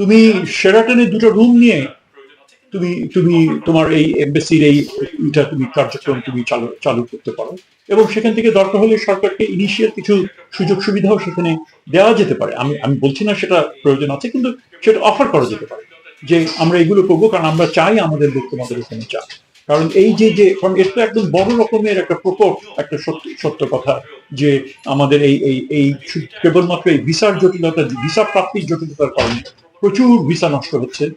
তুমি শেরাটনে দুটো রুম নিয়ে তুমি তুমি তোমার এই এমবেসির এই তুমি কার্যক্রম তুমি চালু চালু করতে পারো। এবং সেখান থেকে দরকার হলে সরকারকে ইনিশিয়াল কিছু সুযোগ সুবিধাও সেখানে দেওয়া যেতে পারে। আমি আমি বলছি না সেটা প্রয়োজন আছে, কিন্তু সেটা অফার করা যেতে পারে যে আমরা এগুলো করব, কারণ আমরা চাই আমাদের লোক তোমাদের এখানে চাই কারণ এই যে যে, কারণ এটা তো একদম বড় রকমের একটা প্রকোপ, একটা সত্য সত্য কথা যে আমাদের এই এই এই, কেবলমাত্র এই ভিসার জটিলতা, ভিসা প্রাপ্তির জটিলতার কারণে প্রচুর ভিসা নষ্ট হচ্ছে।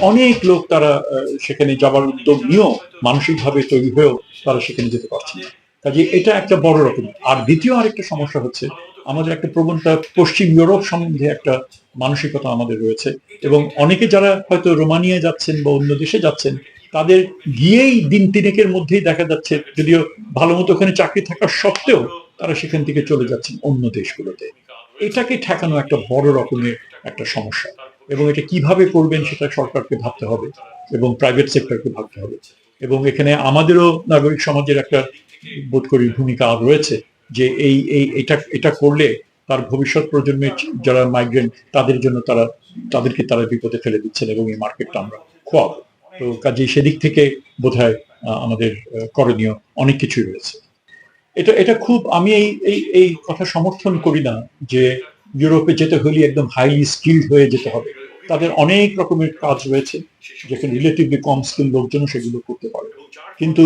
অনেক লোক তারা সেখানে যাবার উদ্যোগ নিয়েও মানসিকভাবে তৈরি হয়েও তারা সেখানে যেতে পারছে না। কাজে এটা একটা বড় রকম। আর দ্বিতীয় আরেকটা সমস্যা হচ্ছে, আমাদের একটা প্রবণতা পশ্চিম ইউরোপ সম্বন্ধে একটা মানসিকতা আমাদের রয়েছে। এবং অনেকে যারা হয়তো রোমানিয়া যাচ্ছেন বা অন্য দেশে যাচ্ছেন, তাদের গিয়েই দিন তিনেকের মধ্যেই দেখা যাচ্ছে, যদিও ভালো মতো ওখানে চাকরি থাকা সত্ত্বেও তারা সেখান থেকে চলে যাচ্ছেন অন্য দেশগুলোতে। এটাকে ঠেকানো একটা বড় রকমের একটা সমস্যা। এবং এটা কীভাবে করবেন সেটা সরকারকে ভাবতে হবে এবং প্রাইভেট সেক্টরকে ভাবতে হবে। এবং এখানে আমাদেরও নাগরিক সমাজের একটা বোধ করি ভূমিকা রয়েছে যে এই এই, এটা এটা করলে তার ভবিষ্যৎ প্রজন্মের যারা মাইগ্রেন্ট তাদের জন্য তারা, তাদেরকে তারা বিপদে ফেলে দিচ্ছেন এবং এই মার্কেটটা আমরা খোয়াবো। তো কাজে সেদিক থেকে বোধহয় আমাদের করণীয় অনেক কিছুই রয়েছে। এটা এটা খুব, আমি এই এই এই কথা সমর্থন করি না যে ইউরোপে যেতে হলে একদম হাইলি স্কিল্ড হয়ে যেতে হবে। তাদের অনেক রকমের কাজ রয়েছে, যেখানে রিলেটিভলি কম স্কিল লোকজন সেগুলো করতে পারে। কিন্তু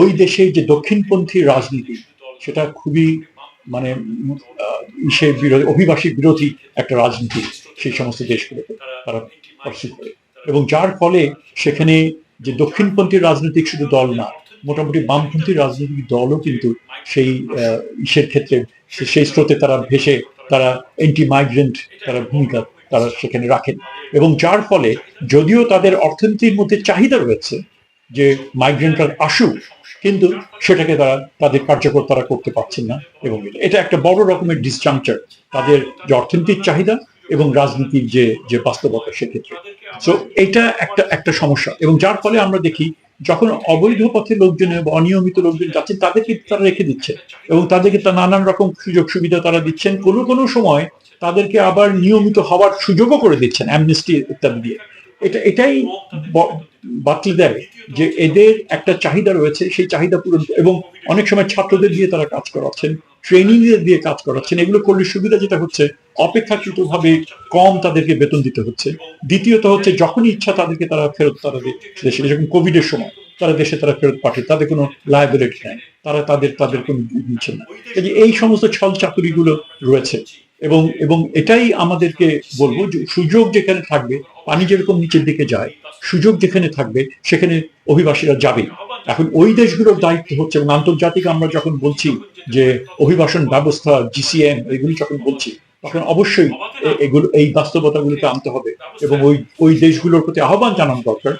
ওই দেশে যে দক্ষিণপন্থী রাজনীতি, সেটা খুবই মানে ইসের বিরোধী, অভিবাসী বিরোধী একটা রাজনীতি সেই সমস্ত দেশগুলোতে তারা পার্সু করে। এবং যার ফলে সেখানে যে দক্ষিণপন্থী রাজনৈতিক শুধু দল না, মোটামুটি বামপন্থী রাজনৈতিক দলও কিন্তু সেই ইসের ক্ষেত্রে, সেই স্রোতে তারা ভেসে তারা এন্টি মাইগ্রেন্ট তারা ভূমিকা তারা সেখানে রাখেন। এবং যার ফলে যদিও তাদের অর্থনীতির মধ্যে চাহিদা রয়েছে যে মাইগ্রেন্টরা আসুক, কিন্তু সেটাকে তারা, তাদের কার্যকর তারা করতে পারছেন না এবং এটা- একটা বড় রকমের ডিসজাংচার তাদের যে অর্থনৈতিক চাহিদা এবং রাজনীতির যে যে বাস্তবতা সেক্ষেত্রে। সো এটা একটা একটা সমস্যা। এবং যার ফলে আমরা দেখি, যখন অবৈধ পথে লোকজন অনিয়মিত লোকজন যাচ্ছেন, তাদেরকে তারা রেখে দিচ্ছে। এবং তাদেরকে তা নানান রকম সুযোগ সুবিধা তারা দিচ্ছেন। কোনো কোনো সময় তাদেরকে আবার নিয়মিত হওয়ার সুযোগও করে দিচ্ছেন অ্যামনেস্টি ইত্যাদি দিয়ে। এটা, এটাই বাতলে দেয় যে এদের একটা চাহিদা রয়েছে, সেই চাহিদা পূরণ এবং অনেক সময় ছাত্রদের দিয়ে তারা কাজ করাচ্ছেন ট্রেনিং দিয়ে কাজ করাচ্ছেন, এগুলো করলে সুবিধা যেটা হচ্ছে অপেক্ষাকৃত ভাবে কম তাদেরকে বেতন দিতে হচ্ছে। দ্বিতীয়ত হচ্ছে, যখনই ইচ্ছা তাদেরকে তারা ফেরত, তারা দেশে যখন কোভিড এর সময়, তারা দেশে তারা ফেরত পাঠিয়ে, তাদের কোনো লায়াবিলিটি নেই, তারা তাদের তাদের কোনো দিচ্ছে না। এই সমস্ত ছল চাতুরিগুলো রয়েছে এবং এবং এটাই আমাদেরকে বলব যে সুযোগ যেখানে থাকবে, পানি যেরকম নিচের দিকে যায়, সুযোগ যেখানে থাকবে, সেখানে অভিবাসীরা যাবে। এখন ওই দেশগুলোর দায়িত্ব হচ্ছে, এবং আন্তর্জাতিক আমরা যখন বলছি যে অভিবাসন ব্যবস্থা, জিসিএম, এগুলি যখন বলছি, তখন অবশ্যই এগুলো, এই বাস্তবতাগুলোকে আনতে হবে। এবং ওই ওই দেশগুলোর প্রতি আহ্বান জানানো দরকার